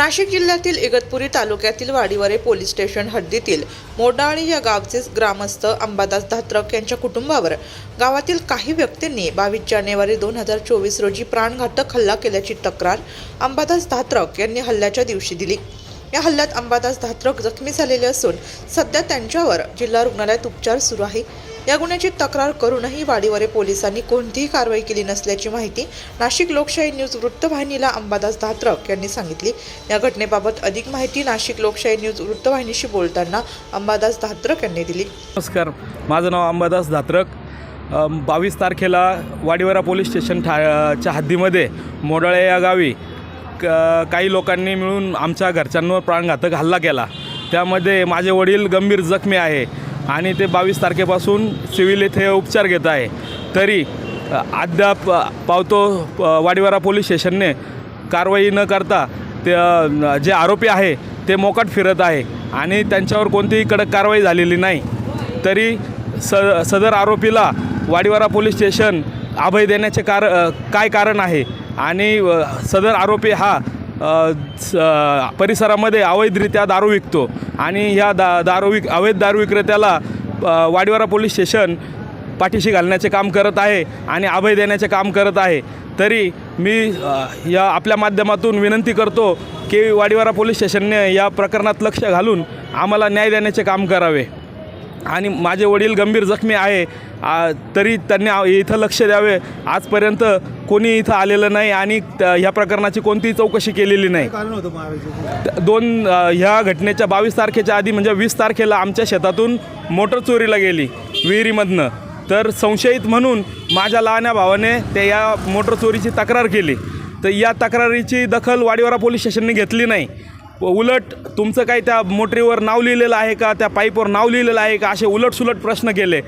नाशिक जिल्ह्यातील इगतपुरी तालुक्यातील Wadivare police station हद्दीतील मोडाळी या गावचे ग्रामस्थ अंबादास धात्रक यांच्या कुटुंबावर गावातील काही व्यक्तींनी बावीस जानेवारी दोन हजार चोवीस रोजी प्राणघातक हल्ला केल्याची तक्रार अंबादास धात्रक यांनी हल्ल्याच्या दिवशी दिली. या हल्ल्यात अंबादास धात्रक जखमी झालेले असून सध्या त्यांच्यावर जिल्हा रुग्णालयात उपचार सुरू आहे. या गुन्ह्याची तक्रार करूनही वाडीवरे पोलिसांनी कोणतीही कारवाई केली नसल्याची माहिती नाशिक लोकशाही न्यूज वृत्तवाहिनीला अंबादास धात्रक यांनी सांगितली. या घटनेबाबत अधिक माहिती नाशिक लोकशाही न्यूज वृत्तवाहिनीशी बोलताना अंबादास धात्रक यांनी दिली. नमस्कार. माझं नाव अंबादास धात्रक. बावीस तारखेला वाडीवरा पोलीस स्टेशन ठा च्या हद्दीमध्ये मोडाळे या गावी क काही लोकांनी मिळून आमच्या घरच्यांवर प्राणघातक हल्ला केला. त्यामध्ये माझे वडील गंभीर जखमी आहे. आणि ते बावीस तारखेपासून सिव्हिल येथे उपचार घेत आहे. तरी अद्याप पावतो वाडीवारा पोलीस स्टेशनने कारवाई न करता ते जे आरोपी आहे ते मोकाट फिरत आहे आणि त्यांच्यावर कोणतीही कडक कारवाई झालेली नाही. तरी स सदर आरोपीला वाडीवारा पोलीस स्टेशन अभय देण्याचे कार काय कारण आहे आणि सदर आरोपी हा परिसरामध्ये अवैधरित्या दारू विकतो. आणि ह्या दा दारू विक अवैध दारू विक्रेत्याला वाडीवारा पोलीस स्टेशन पाठीशी घालण्याचे काम करत आहे आणि अभय देण्याचे काम करत आहे. तरी मी या आपल्या माध्यमातून विनंती करतो की वाडीवारा पोलीस स्टेशनने या प्रकरणात लक्ष घालून आम्हाला न्याय देण्याचे काम करावे. आणि माझे वडील गंभीर जखमी आहे. तरी त्यांनी इथं लक्ष द्यावे. आजपर्यंत कोणी इथं आलेलं नाही आणि त- ह्या प्रकरणाची कोणतीही चौकशी केलेली नाही. दोन ह्या घटनेच्या बावीस तारखेच्या आधी म्हणजे वीस तारखेला आमच्या शेतातून मोटर चोरीला गेली विहिरीमधनं. तर संशयित म्हणून माझ्या लहान्या भावाने ते या मोटर चोरीची तक्रार केली. तर या तक्रारीची दखल वाडीवारा पोलीस स्टेशनने घेतली नाही. उलट तुमचं काही त्या मोटरीवर नाव लिहिलेलं आहे का? त्या पाईपवर नाव लिहिलेलं आहे का? असे उलटसुलट प्रश्न केले.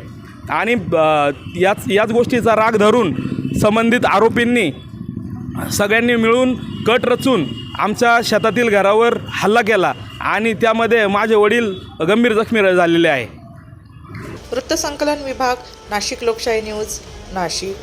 आणि याच याच गोष्टीचा राग धरून संबंधित आरोपींनी सगळ्यांनी मिळून कट रचून आमच्या शेतातील घरावर हल्ला केला आणि त्यामध्ये माझे वडील गंभीर जखमी झालेले आहे. वृत्तसंकलन विभाग नाशिक लोकशाही न्यूज नाशिक.